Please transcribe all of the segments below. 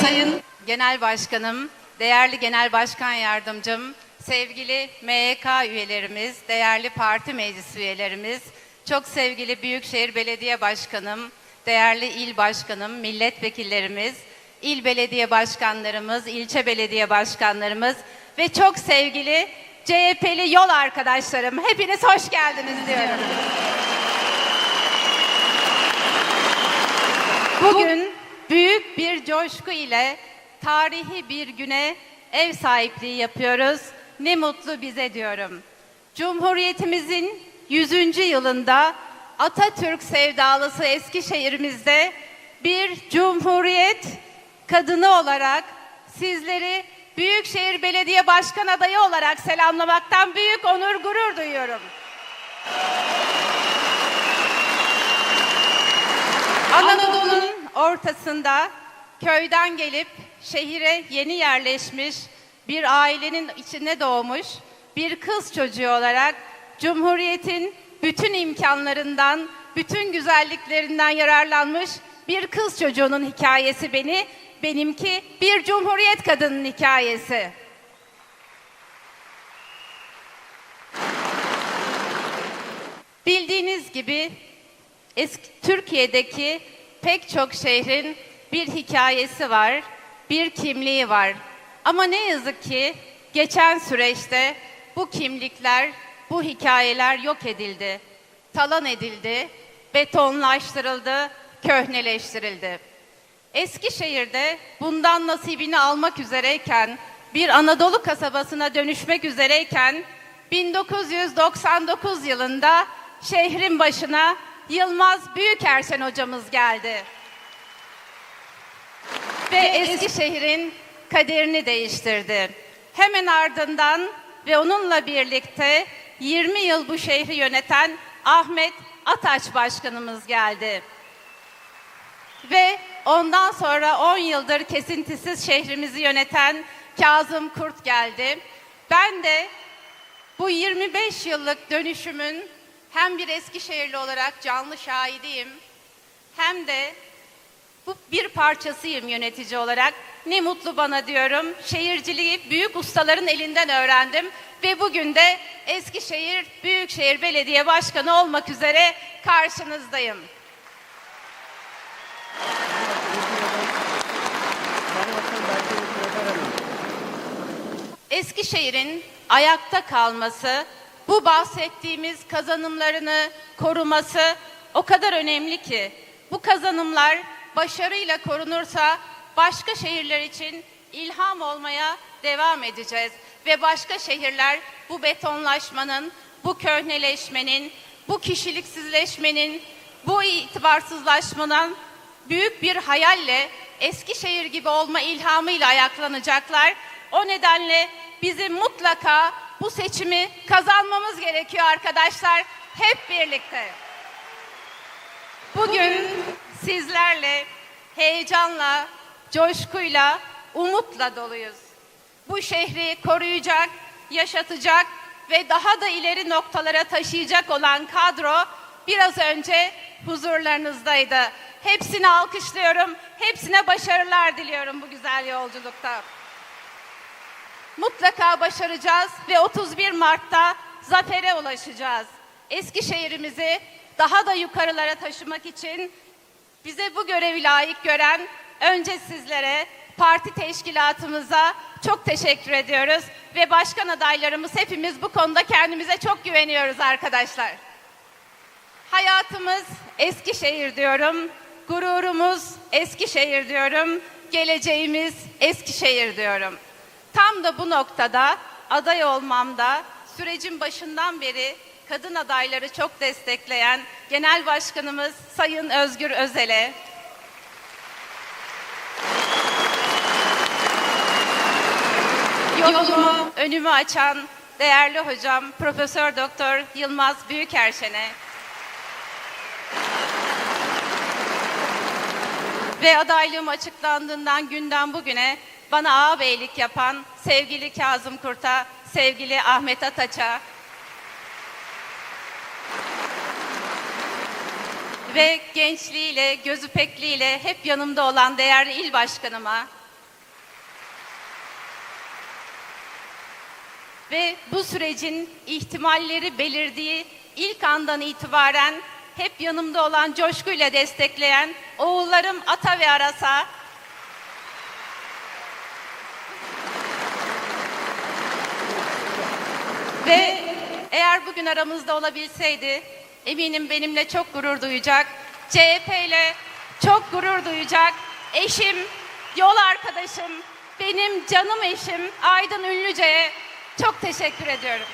Sayın Genel Başkanım, değerli Genel Başkan Yardımcım, sevgili MYK üyelerimiz, değerli parti meclis üyelerimiz, çok sevgili Büyükşehir Belediye Başkanım, değerli il başkanım, milletvekillerimiz, il belediye başkanlarımız, ilçe belediye başkanlarımız ve çok sevgili CHP'li yol arkadaşlarım, hepiniz hoş geldiniz diyorum. Bugün büyük bir coşku ile tarihi bir güne ev sahipliği yapıyoruz. Ne mutlu bize diyorum. Cumhuriyetimizin 100. yılında Atatürk sevdalısı Eskişehir'imizde bir cumhuriyet kadını olarak sizleri Büyükşehir Belediye Başkan adayı olarak selamlamaktan büyük onur gurur duyuyorum. Anadolu'nun ortasında köyden gelip şehire yeni yerleşmiş bir ailenin içine doğmuş bir kız çocuğu olarak Cumhuriyet'in bütün imkanlarından, bütün güzelliklerinden yararlanmış bir kız çocuğunun hikayesi beni, benimki bir Cumhuriyet kadının hikayesi. Bildiğiniz gibi eski Türkiye'deki pek çok şehrin bir hikayesi var, bir kimliği var. Ama ne yazık ki geçen süreçte bu kimlikler, bu hikayeler yok edildi. Talan edildi, betonlaştırıldı, köhneleştirildi. Eskişehir'de bundan nasibini almak üzereyken, bir Anadolu kasabasına dönüşmek üzereyken 1999 yılında şehrin başına Yılmaz Büyükerşen hocamız geldi. Ve Eskişehir'in kaderini değiştirdi. Hemen ardından ve onunla birlikte 20 yıl bu şehri yöneten Ahmet Ataç Başkanımız geldi. Ve ondan sonra 10 yıldır kesintisiz şehrimizi yöneten Kazım Kurt geldi. Ben de bu 25 yıllık dönüşümün hem bir Eskişehirli olarak canlı şahidiyim hem de bu bir parçasıyım yönetici olarak. Ne mutlu bana diyorum. Şehirciliği büyük ustaların elinden öğrendim ve bugün de Eskişehir Büyükşehir Belediye Başkanı olmak üzere karşınızdayım. Eskişehir'in ayakta kalması, bu bahsettiğimiz kazanımlarını koruması o kadar önemli ki bu kazanımlar başarıyla korunursa başka şehirler için ilham olmaya devam edeceğiz ve başka şehirler bu betonlaşmanın, bu köhneleşmenin, bu kişiliksizleşmenin, bu itibarsızlaşmanın büyük bir hayalle Eskişehir gibi olma ilhamıyla ayaklanacaklar. O nedenle bizim mutlaka bu seçimi kazanmamız gerekiyor arkadaşlar hep birlikte. Bugün sizlerle heyecanla, coşkuyla, umutla doluyuz. Bu şehri koruyacak, yaşatacak ve daha da ileri noktalara taşıyacak olan kadro biraz önce huzurlarınızdaydı. Hepsini alkışlıyorum, hepsine başarılar diliyorum bu güzel yolculukta. Mutlaka başaracağız ve 31 Mart'ta zafere ulaşacağız. Eskişehir'imizi daha da yukarılara taşımak için bize bu görevi layık gören önce sizlere, parti teşkilatımıza çok teşekkür ediyoruz ve başkan adaylarımız hepimiz bu konuda kendimize çok güveniyoruz arkadaşlar. Hayatımız Eskişehir diyorum, gururumuz Eskişehir diyorum, geleceğimiz Eskişehir diyorum. Tam da bu noktada aday olmamda sürecin başından beri kadın adayları çok destekleyen Genel Başkanımız Sayın Özgür Özel'e yolumu, önümü açan değerli hocam Profesör Doktor Yılmaz Büyükerşen'e ve adaylığım açıklandığından günden bugüne bana ağabeylik yapan sevgili Kazım Kurt'a, sevgili Ahmet Ataç'a ve gençliğiyle, gözü pekliğiyle hep yanımda olan değerli il başkanıma ve bu sürecin ihtimalleri belirdiği ilk andan itibaren hep yanımda olan coşkuyla destekleyen oğullarım Ata ve Aras'a Ve eğer bugün aramızda olabilseydi eminim benimle çok gurur duyacak. CHP ile çok gurur duyacak. Eşim, yol arkadaşım, benim canım eşim Aydın Ünlüce'ye çok teşekkür ediyorum.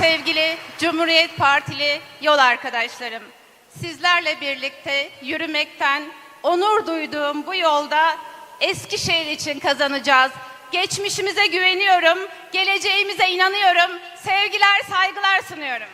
Sevgili Cumhuriyet Partili yol arkadaşlarım, sizlerle birlikte yürümekten onur duyduğum bu yolda Eskişehir için kazanacağız. Geçmişimize güveniyorum, geleceğimize inanıyorum. Sevgiler, saygılar sunuyorum.